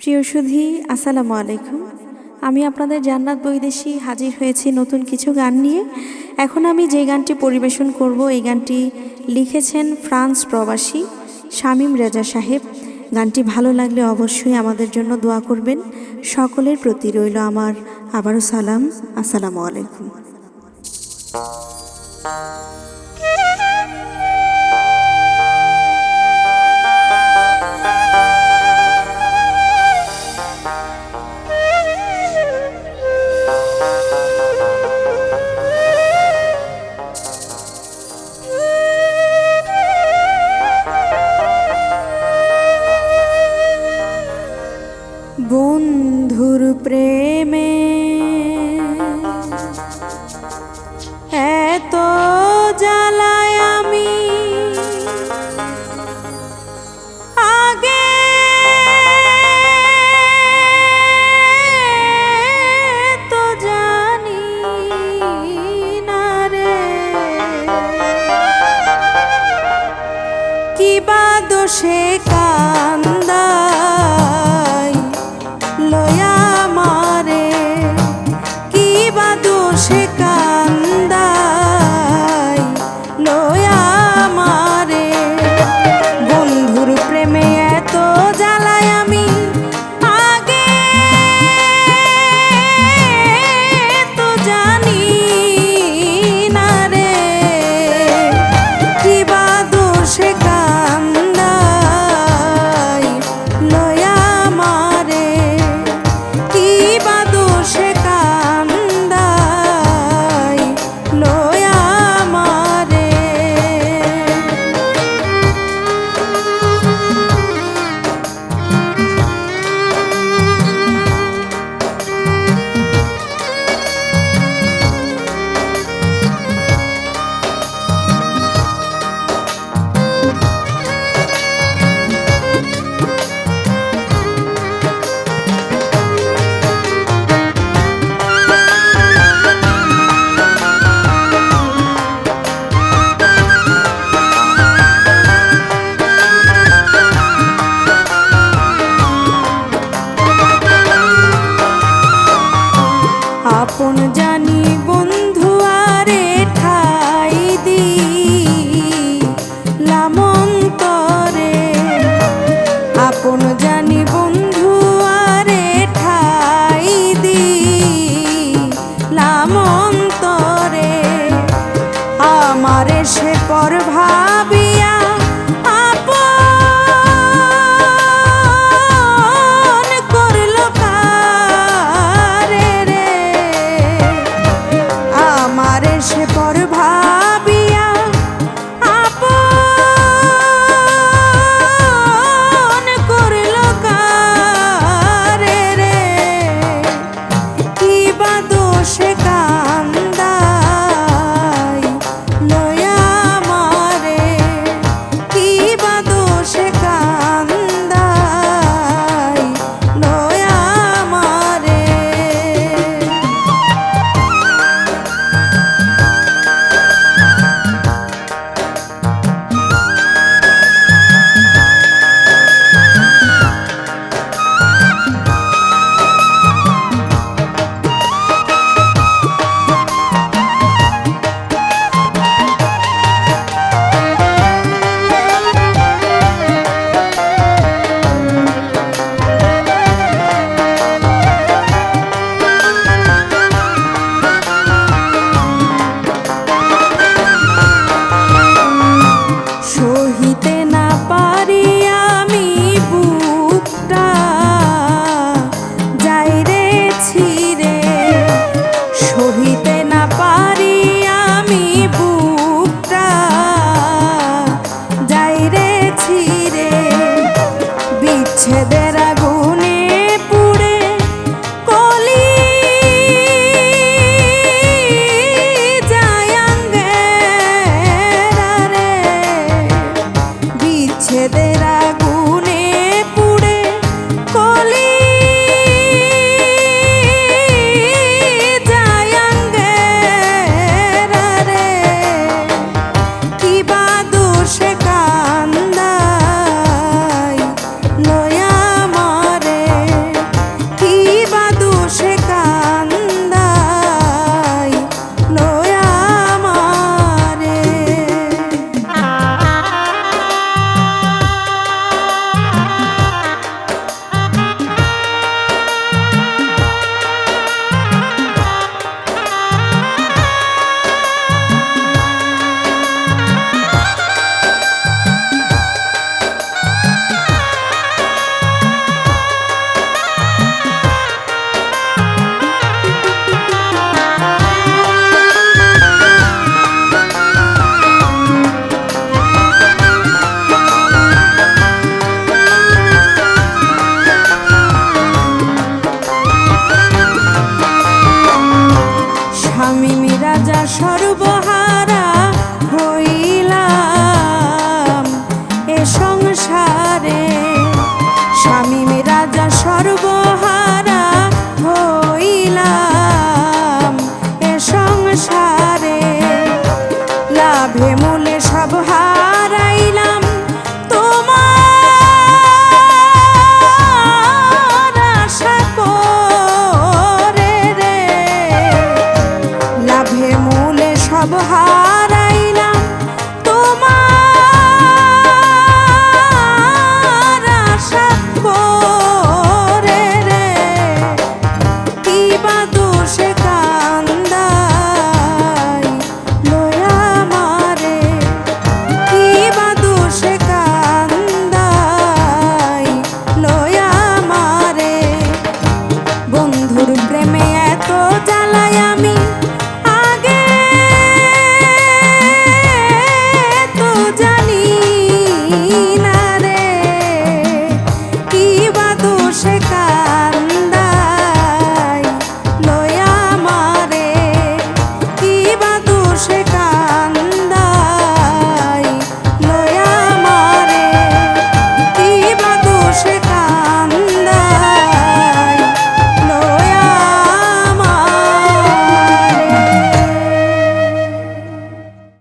প্রিয় সুধী, আসসালামু আলাইকুম। আমি আপনাদের জান্নাত বৈদেশি হাজির হয়েছি নতুন কিছু গান নিয়ে। এখন আমি যে গানটি পরিবেশন করব, এই গানটি লিখেছেন ফ্রান্স প্রবাসী শামীম রেজা সাহেব। গানটি ভালো লাগলে অবশ্যই আমাদের জন্য দোয়া করবেন। সকলের প্রতি রইল আমার আবারও সালাম। আসসালামু আলাইকুম। সে